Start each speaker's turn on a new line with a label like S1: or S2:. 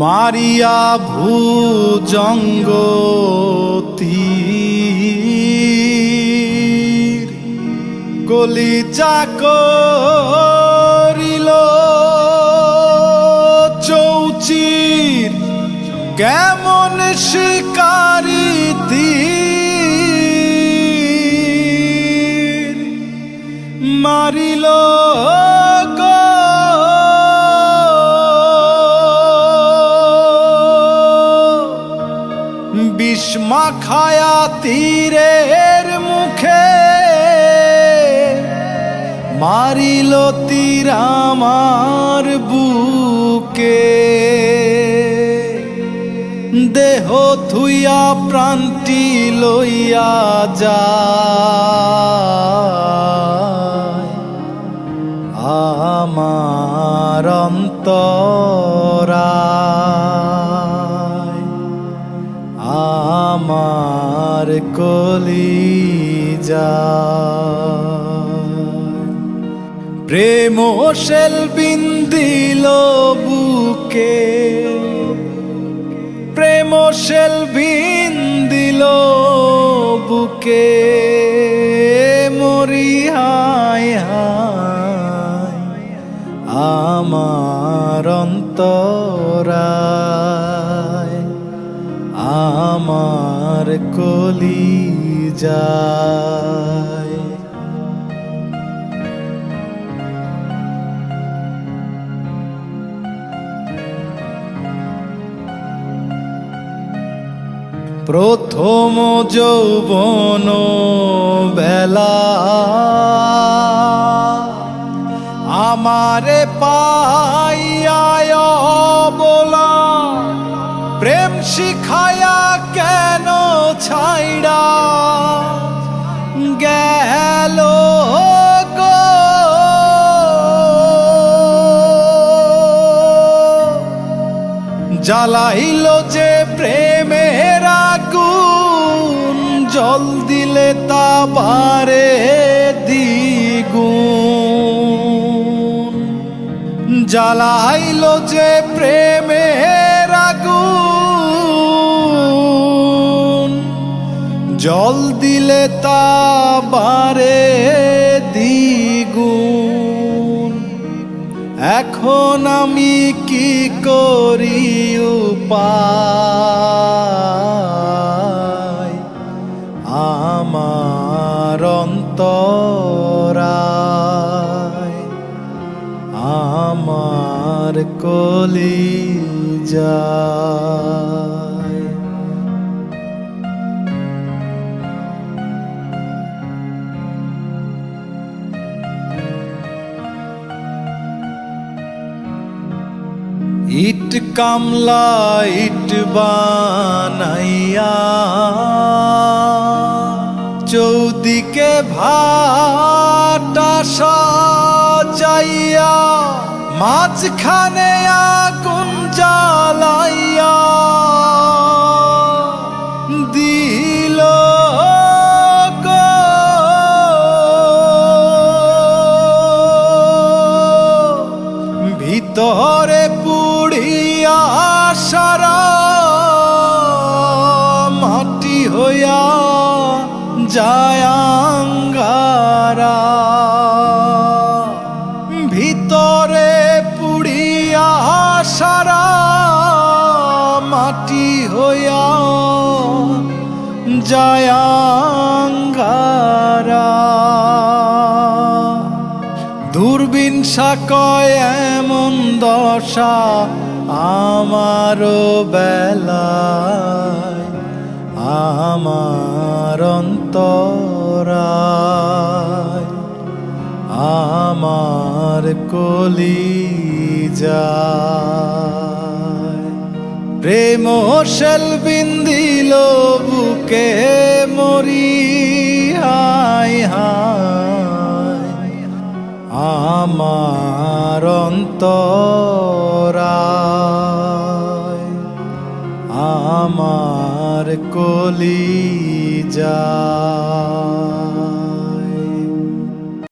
S1: মারিয়া ভুজঙ্গতীর কলিজা করিল চৌচির কেমন শিকারি তীর মারিল বিষ্মা খায়া তীরের মুখে মারিল তীর আমার বুকে। দেহ থুইয়া প্রাণটি লইয়া যায়। আমার অন্তরায় আমার কলি যা প্রেম শেল বিন্দিল বুকে। প্রেম শেল বিন্দিল বুকে। যায়। প্রথম যৌবন বেলা আমারে পাইয়ায় জ্বালাইল যে প্রেমের আগুন, জল দিলে তা বারে দ্বিগুণ। জ্বালাইল যে প্রেমের আগুন, জল দিলে তা বারে দ্বিগুণ। এখন আমি কি করি উপায় ইট কামলা ইট বানাইয়া। চৌদিকে ভাটা সাজাইয়া মাঝখানে আগুন জ্বালাইয়া হইয়া যায় আঙ্গারা। ভিতরে পুড়িয়া সারা মাটি হইয়া যায় আঙ্গারা। দূরবীন সাকয় এমন দশা আমারও বেলায় কলি প্রেম শেল বিন্দিল বুকে মরি হায় হায়। আমার অন্তরায় আমার কলি যায়।